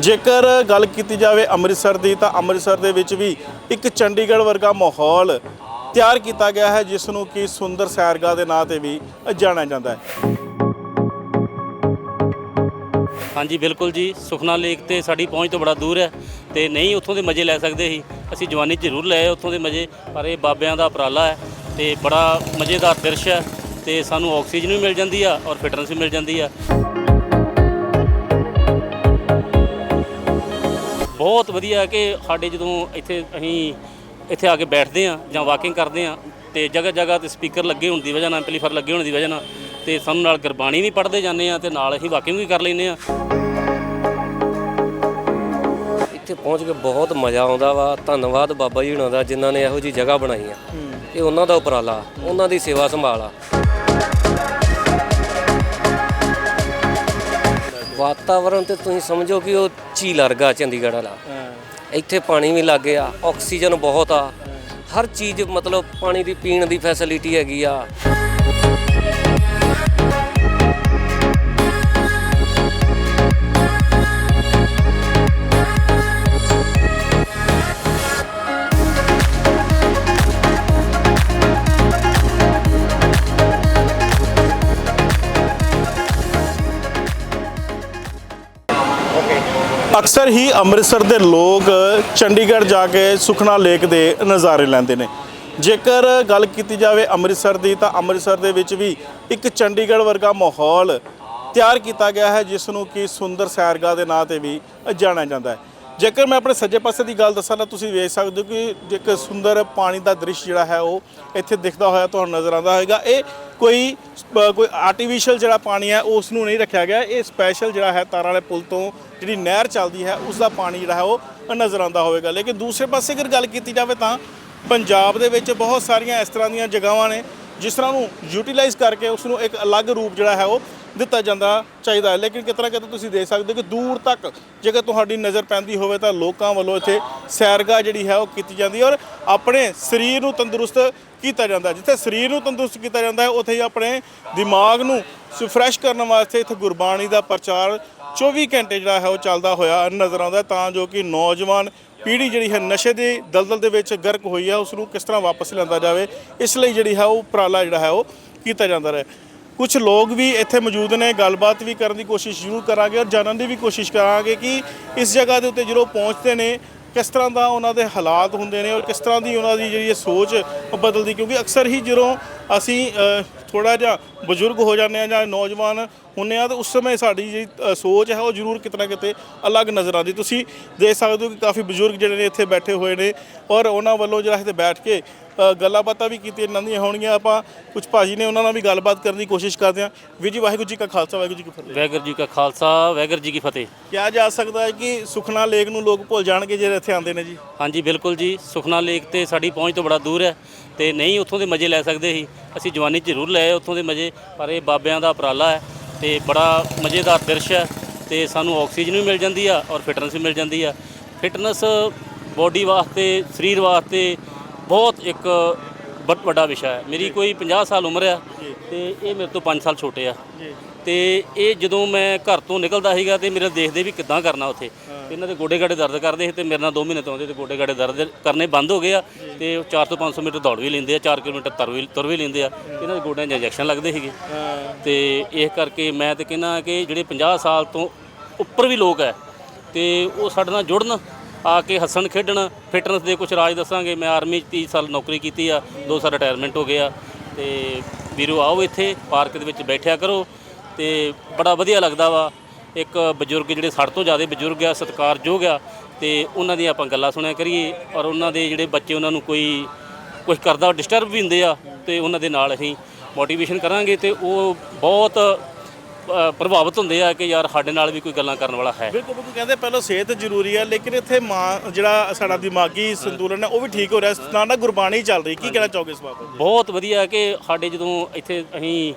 ਜੇਕਰ ਗੱਲ ਕੀਤੀ ਜਾਵੇ ਅੰਮ੍ਰਿਤਸਰ ਦੀ, ਤਾਂ ਅੰਮ੍ਰਿਤਸਰ ਦੇ ਵਿੱਚ ਵੀ ਇੱਕ ਚੰਡੀਗੜ੍ਹ ਵਰਗਾ ਮਾਹੌਲ ਤਿਆਰ ਕੀਤਾ ਗਿਆ ਹੈ, ਜਿਸ ਨੂੰ ਕਿ ਸੁੰਦਰ ਸੈਰਗਾਹ ਦੇ ਨਾਂ ਤੇ ਵੀ ਜਾਣਿਆ ਜਾਂਦਾ ਹੈ। ਹਾਂਜੀ, ਬਿਲਕੁਲ ਜੀ। ਸੁਖਨਾ ਲੇਕ ਤੇ ਸਾਡੀ ਪਹੁੰਚ ਤੋਂ ਬੜਾ ਦੂਰ ਹੈ ਤੇ ਨਹੀਂ ਉੱਥੋਂ ਦੇ ਮਜ਼ੇ ਲੈ ਸਕਦੇ ਸੀ। ਅਸੀਂ ਜਵਾਨੀ ਜ਼ਰੂਰ ਲਏ ਉੱਥੋਂ ਦੇ ਮਜ਼ੇ, ਪਰ ਇਹ ਬਾਬਿਆਂ ਦਾ ਉਪਰਾਲਾ ਹੈ ਤੇ ਬੜਾ ਮਜ਼ੇਦਾਰ ਦ੍ਰਿਸ਼ ਹੈ ਤੇ ਸਾਨੂੰ ਆਕਸੀਜਨ ਵੀ ਮਿਲ ਜਾਂਦੀ ਆ ਔਰ ਫਿਟਨੈਸ ਵੀ ਮਿਲ ਜਾਂਦੀ ਆ। ਬਹੁਤ ਵਧੀਆ ਕਿ ਸਾਡੇ ਜਦੋਂ ਇੱਥੇ ਅਸੀਂ ਇੱਥੇ ਆ ਕੇ ਬੈਠਦੇ ਆ ਜਾਂ ਵਾਕਿੰਗ ਕਰਦੇ ਆ ਤੇ ਜਗ੍ਹਾ ਜਗ੍ਹਾ ਤੇ ਸਪੀਕਰ ਲੱਗੇ ਹੋਣ ਦੀ ਵਜ੍ਹਾ ਨਾਲ ਐਂਪਲੀਫਾਇਰ ਲੱਗੇ ਹੋਣ ਦੀ ਵਜ੍ਹਾ ਨਾਲ ਤੇ ਸਾਨੂੰ ਨਾਲ ਗੁਰਬਾਣੀ ਵੀ ਪੜ੍ਹਦੇ ਜਾਂਦੇ ਆ ਤੇ ਨਾਲ ਅਸੀਂ ਵਾਕਿੰਗ ਵੀ ਕਰ ਲੈਂਦੇ ਆ ਇੱਥੇ ਪਹੁੰਚ ਕੇ ਬਹੁਤ ਮਜ਼ਾ ਆਉਂਦਾ ਵਾ। ਧੰਨਵਾਦ ਬਾਬਾ ਜੀ ਹੁਣਾਂ ਦਾ ਜਿਨ੍ਹਾਂ ਨੇ ਇਹੋ ਜੀ ਜਗ੍ਹਾ ਬਣਾਈ ਆ। ਇਹ ਉਹਨਾਂ ਦਾ ਉਪਰਾਲਾ ਉਹਨਾਂ ਦੀ ਸੇਵਾ ਸੰਭਾਲ ਆ। ਵਾਤਾਵਰਣ ਤੇ ਤੁਸੀਂ ਸਮਝੋ ਕਿ ਉਹ ਝੀਲ ਵਰਗਾ ਚੰਡੀਗੜ੍ਹ ਵਾਲਾ। ਇੱਥੇ ਪਾਣੀ ਵੀ ਲੱਗ ਗਿਆ ਆਕਸੀਜਨ ਬਹੁਤ ਆ। ਹਰ ਚੀਜ਼ ਮਤਲਬ ਪਾਣੀ ਦੀ ਪੀਣ ਦੀ ਫੈਸਿਲਿਟੀ ਹੈਗੀ ਆ। ਅਕਸਰ ਹੀ ਅੰਮ੍ਰਿਤਸਰ ਦੇ ਲੋਕ ਚੰਡੀਗੜ੍ਹ ਜਾ ਕੇ ਸੁਖਨਾ ਲੇਕ ਦੇ ਨਜ਼ਾਰੇ ਲੈਂਦੇ ਨੇ। ਜੇਕਰ ਗੱਲ ਕੀਤੀ ਜਾਵੇ ਅੰਮ੍ਰਿਤਸਰ ਦੀ ਤਾਂ ਅੰਮ੍ਰਿਤਸਰ ਦੇ ਵਿੱਚ ਵੀ ਇੱਕ ਚੰਡੀਗੜ੍ਹ ਵਰਗਾ ਮਾਹੌਲ ਤਿਆਰ ਕੀਤਾ ਗਿਆ ਹੈ, ਜਿਸ ਨੂੰ ਕਿ ਸੁੰਦਰ ਸੈਰਗਾਹ ਦੇ ਨਾਂ ਤੇ ਵੀ ਜਾਣਿਆ ਜਾਂਦਾ ਹੈ। ਜੇਕਰ ਮੈਂ ਆਪਣੇ ਸੱਜੇ ਪਾਸੇ ਦੀ ਗੱਲ ਦੱਸਾਂ ਤਾਂ ਤੁਸੀਂ ਵੇਖ ਸਕਦੇ ਹੋ ਕਿ ਇੱਕ ਸੁੰਦਰ ਪਾਣੀ ਦਾ ਦ੍ਰਿਸ਼ ਜਿਹੜਾ ਹੈ ਉਹ ਇੱਥੇ ਦਿਖਦਾ ਹੋਇਆ ਤੁਹਾਨੂੰ ਨਜ਼ਰ ਆਉਂਦਾ ਹੋਵੇਗਾ। ਇਹ ਕੋਈ ਕੋਈ ਆਰਟੀਫੀਸ਼ੀਅਲ ਜਿਹੜਾ ਪਾਣੀ ਹੈ ਉਸ ਨੂੰ ਨਹੀਂ ਰੱਖਿਆ ਗਿਆ। ਇਹ ਸਪੈਸ਼ਲ ਜਿਹੜਾ ਹੈ ਤਾਰਾਂ ਵਾਲੇ ਪੁਲ ਤੋਂ ਜਿਹੜੀ ਨਹਿਰ ਚੱਲਦੀ ਹੈ ਉਸ ਦਾ ਪਾਣੀ ਜਿਹੜਾ ਹੈ ਉਹ ਨਜ਼ਰ ਆਉਂਦਾ ਹੋਵੇਗਾ। ਲੇਕਿਨ ਦੂਸਰੇ ਪਾਸੇ ਅਗਰ ਗੱਲ ਕੀਤੀ ਜਾਵੇ ਤਾਂ ਪੰਜਾਬ ਦੇ ਵਿੱਚ ਬਹੁਤ ਸਾਰੀਆਂ ਇਸ ਤਰ੍ਹਾਂ ਦੀਆਂ ਜਗ੍ਹਾਵਾਂ ਨੇ, ਜਿਸ ਤਰ੍ਹਾਂ ਨੂੰ ਯੂਟਿਲਾਈਜ਼ ਕਰਕੇ ਉਸ ਨੂੰ ਇੱਕ ਅਲੱਗ ਰੂਪ ਜਿਹੜਾ ਹੈ ਉਹ ਦਿੱਤਾ ਜਾਂਦਾ ਚਾਹੀਦਾ ਹੈ। ਲੇਕਿਨ ਕਿਤਨਾ ਕਿਤੇ ਤੁਸੀਂ ਦੇਖ ਸਕਦੇ ਹੋ ਕਿ ਦੂਰ ਤੱਕ ਜੇਕਰ ਤੁਹਾਡੀ ਨਜ਼ਰ ਪੈਂਦੀ ਹੋਵੇ ਤਾਂ ਲੋਕਾਂ ਵੱਲੋਂ ਇੱਥੇ ਸੈਰਗਾਹ ਜਿਹੜੀ ਹੈ ਉਹ ਕੀਤੀ ਜਾਂਦੀ ਹੈ ਔਰ ਆਪਣੇ ਸਰੀਰ ਨੂੰ ਤੰਦਰੁਸਤ ਕੀਤਾ ਜਾਂਦਾ ਜਿੱਥੇ ਸਰੀਰ ਨੂੰ ਤੰਦਰੁਸਤ ਕੀਤਾ ਜਾਂਦਾ ਹੈ, ਉੱਥੇ ਹੀ ਆਪਣੇ ਦਿਮਾਗ ਨੂੰ ਫਰੈਸ਼ ਕਰਨ ਵਾਸਤੇ ਇੱਥੇ ਗੁਰਬਾਣੀ ਦਾ ਪ੍ਰਚਾਰ 24 ਘੰਟੇ ਜਿਹੜਾ ਹੈ ਉਹ ਚੱਲਦਾ ਹੋਇਆ ਨਜ਼ਰ ਆਉਂਦਾ ਤਾਂ ਜੋ ਕਿ ਨੌਜਵਾਨ ਪੀੜ੍ਹੀ ਜਿਹੜੀ ਹੈ ਨਸ਼ੇ ਦੇ ਦਲਦਲ ਦੇ ਵਿੱਚ ਗਰਕ ਹੋਈ ਹੈ ਉਸ ਨੂੰ ਕਿਸ ਤਰ੍ਹਾਂ ਵਾਪਸ ਲਿਆਂਦਾ ਜਾਵੇ, ਇਸ ਲਈ ਜਿਹੜੀ ਹੈ ਉਹ ਉਪਰਾਲਾ ਜਿਹੜਾ ਹੈ ਉਹ ਕੀਤਾ ਜਾਂਦਾ ਰਹੇ। ਕੁਝ ਲੋਕ ਵੀ ਇੱਥੇ ਮੌਜੂਦ ਨੇ, ਗੱਲਬਾਤ ਵੀ ਕਰਨ ਦੀ ਕੋਸ਼ਿਸ਼ ਜ਼ਰੂਰ ਕਰਾਂਗੇ ਔਰ ਜਾਣਨ ਦੀ ਵੀ ਕੋਸ਼ਿਸ਼ ਕਰਾਂਗੇ ਕਿ ਇਸ ਜਗ੍ਹਾ ਦੇ ਉੱਤੇ ਜਦੋਂ ਪਹੁੰਚਦੇ ਨੇ, ਕਿਸ ਤਰ੍ਹਾਂ ਦਾ ਉਹਨਾਂ ਦੇ ਹਾਲਾਤ ਹੁੰਦੇ ਨੇ ਔਰ ਕਿਸ ਤਰ੍ਹਾਂ ਦੀ ਉਹਨਾਂ ਦੀ ਜਿਹੜੀ ਇਹ ਸੋਚ ਉਹ ਬਦਲਦੀ, ਕਿਉਂਕਿ ਅਕਸਰ ਹੀ ਜਦੋਂ ਅਸੀਂ ਥੋੜਾ ਜਿਹਾ ਬਜ਼ੁਰਗ ਹੋ ਜਾਂਦੇ ਆ ਜਾਂ ਨੌਜਵਾਨ ਹੁੰਨੇ ਆ ਤਾਂ ਉਸ ਸਮੇਂ ਸਾਡੀ ਜਿਹੜੀ ਸੋਚ ਹੈ ਉਹ ਜ਼ਰੂਰ ਕਿਤਨਾ ਕਿਤੇ ਅਲੱਗ ਨਜ਼ਰ ਆਉਂਦੀ। ਤੁਸੀਂ ਦੇਖ ਸਕਦੇ ਹੋ ਕਿ ਕਾਫੀ ਬਜ਼ੁਰਗ ਜਿਹੜੇ ਨੇ ਇੱਥੇ ਬੈਠੇ ਹੋਏ ਨੇ ਔਰ ਉਹਨਾਂ ਵੱਲੋਂ ਜਿਹੜਾ ਇੱਥੇ ਬੈਠ ਕੇ ਗੱਲਾਂ ਬਾਤਾਂ ਵੀ ਕੀਤੀਆਂ ਇਹਨਾਂ ਦੀਆਂ ਹੋਣਗੀਆਂ। ਆਪਾਂ ਕੁਝ ਭਾਜੀ ਨੇ ਉਹਨਾਂ ਨਾਲ ਵੀ ਗੱਲਬਾਤ ਕਰਨ ਦੀ ਕੋਸ਼ਿਸ਼ ਕਰਦੇ ਹਾਂ। ਵੀਰ ਜੀ ਵਾਹਿਗੁਰੂ ਜੀ ਕਾ ਖਾਲਸਾ ਵਾਹਿਗੁਰੂ ਜੀ ਕੀ ਫਤਿਹ। ਵਾਹਿਗੁਰੂ ਜੀ ਕਾ ਖਾਲਸਾ ਵਾਹਿਗੁਰੂ ਜੀ ਕੀ ਫਤਿਹ। ਕਿਹਾ ਜਾ ਸਕਦਾ ਹੈ ਕਿ ਸੁਖਨਾ ਲੇਕ ਨੂੰ ਲੋਕ ਭੁੱਲ ਜਾਣਗੇ ਜਿਹੜੇ ਇੱਥੇ ਆਉਂਦੇ ਨੇ ਜੀ? ਹਾਂਜੀ ਬਿਲਕੁਲ ਜੀ। ਸੁਖਨਾ ਲੇਕ ਤੇ ਸਾਡੀ ਪਹੁੰਚ ਤੋਂ ਬੜਾ ਦੂਰ ਹੈ ਤੇ ਨਹੀਂ ਉੱਥੋਂ ਦੇ ਮਜ਼ੇ ਲੈ ਸਕਦੇ ਸੀ ਅਸੀਂ ਜਵਾਨੀ 'ਚ ਜ਼ਰੂਰ ਲਏ ਉੱਥੋਂ ਦੇ ਮਜ਼ੇ ਪਰ ਇਹ ਬਾਬਿਆਂ ਦਾ ਉਪਰਾਲਾ ਹੈ ਤੇ ਬੜਾ ਮਜ਼ੇਦਾਰ ਦ੍ਰਿਸ਼ ਹੈ ਤੇ ਸਾਨੂੰ ਆਕਸੀਜਨ ਵੀ ਮਿਲ ਜਾਂਦੀ ਆ ਔਰ ਫਿਟਨੈਸ ਵੀ ਮਿਲ ਜਾਂਦੀ ਆ। ਫਿਟਨੈਸ ਬੋਡੀ ਵਾਸਤੇ ਸਰੀਰ ਵਾਸਤੇ ਬਹੁਤ ਇੱਕ ਬਹੁਤ ਵੱਡਾ ਵਿਸ਼ਾ ਹੈ। ਮੇਰੀ ਕੋਈ 50 ਸਾਲ ਉਮਰ ਆ ਤੇ ਇਹ ਮੇਰੇ ਤੋਂ 5 ਸਾਲ ਛੋਟੇ ਆ। ਤੇ ਇਹ ਜਦੋਂ ਮੈਂ ਘਰ ਤੋਂ ਨਿਕਲਦਾ ਸੀਗਾ ਤੇ ਮੇਰੇ ਦੇਖਦੇ ਵੀ ਕਿੱਦਾਂ ਕਰਨਾ ਉੱਥੇ। ਇਹਨਾਂ ਦੇ ਗੋਡੇ ਗਾਡੇ ਦਰਦ ਕਰਦੇ ਸੀ ਤੇ ਮੇਰੇ ਨਾਲ 2 ਮਹੀਨੇ ਤੋਂ ਆਉਂਦੇ ਤੇ ਗੋਡੇ ਗਾਡੇ ਦਰਦ ਕਰਨੇ ਬੰਦ ਹੋ ਗਏ ਆ ਤੇ ਉਹ 4 ਤੋਂ 500 ਮੀਟਰ ਦੌੜ ਵੀ ਲੈਂਦੇ ਆ 4 ਕਿਲੋਮੀਟਰ ਤੁਰ ਵੀ ਤੁਰ ਵੀ ਲੈਂਦੇ ਆ। ਇਹਨਾਂ ਦੇ ਗੋਡਿਆਂ 'ਚ ਇੰਜੈਕਸ਼ਨ ਲੱਗਦੇ ਸੀਗੇ। ਤੇ ਇਸ ਕਰਕੇ ਮੈਂ ਤੇ ਕਹਿੰਦਾ ਕਿ ਜਿਹੜੇ 50 ਸਾਲ ਤੋਂ ਉੱਪਰ ਵੀ ਲੋਕ ਹੈ ਤੇ ਉਹ ਸਾਡੇ ਨਾਲ ਜੁੜਨ ਆ ਕੇ ਹੱਸਣ ਖੇਡਣ, ਫਿਟਨੈਸ ਦੇ ਕੁਝ ਰਾਜ ਦੱਸਾਂਗੇ। ਮੈਂ ਆਰਮੀ 'ਚ 30 ਸਾਲ ਨੌਕਰੀ ਕੀਤੀ ਆ 2 ਸਾਲ ਰਿਟਾਇਰਮੈਂਟ ਹੋ ਗਿਆ। ਤੇ ਵੀਰੋ, ਆਓ ਇੱਥੇ, ਪਾਰਕ ਦੇ ਵਿੱਚ ਬੈਠਿਆ ਕਰੋ ਤੇ ਬੜਾ ਵਧੀਆ ਲੱਗਦਾ ਵਾ। ਇੱਕ ਬਜ਼ੁਰਗ ਜਿਹੜੇ ਸਾਡੇ ਤੋਂ ਜ਼ਿਆਦਾ ਬਜ਼ੁਰਗ ਆ, ਸਤਿਕਾਰਯੋਗ ਆ, ਤੇ ਉਹਨਾਂ ਦੀਆਂ ਆਪਾਂ ਗੱਲਾਂ ਸੁਣਿਆ ਕਰੀਏ। ਔਰ ਉਹਨਾਂ ਦੇ ਜਿਹੜੇ ਬੱਚੇ, ਉਹਨਾਂ ਨੂੰ ਕੋਈ ਕੁਝ ਕਰਦਾ ਡਿਸਟਰਬ ਵੀ ਹੁੰਦੇ ਆ, ਤੇ ਉਹਨਾਂ ਦੇ ਨਾਲ ਅਸੀਂ ਮੋਟੀਵੇਸ਼ਨ ਕਰਾਂਗੇ ਤੇ ਉਹ ਬਹੁਤ ਪ੍ਰਭਾਵਿਤ ਹੁੰਦੇ ਆ ਕਿ ਯਾਰ ਸਾਡੇ ਨਾਲ ਵੀ ਕੋਈ ਗੱਲਾਂ ਕਰਨ ਵਾਲਾ ਹੈ। ਬਿਲਕੁਲ ਬਿਲਕੁਲ ਕਹਿੰਦੇ ਪਹਿਲਾਂ ਸਿਹਤ ਜ਼ਰੂਰੀ ਹੈ ਲੇਕਿਨ ਇੱਥੇ ਮਾਂ ਜਿਹੜਾ ਸਾਡਾ ਦਿਮਾਗੀ ਸੰਤੁਲਨ ਹੈ ਉਹ ਵੀ ਠੀਕ ਹੋ ਰਿਹਾ। ਨਾਲ ਨਾਲ ਗੁਰਬਾਣੀ ਚੱਲ ਰਹੀ। ਕੀ ਕਹਿਣਾ ਚਾਹੋਗੇ ਇਸ ਬਾਬਤ? ਬਹੁਤ ਵਧੀਆ ਕਿ ਸਾਡੇ ਜਦੋਂ ਇੱਥੇ ਅਸੀਂ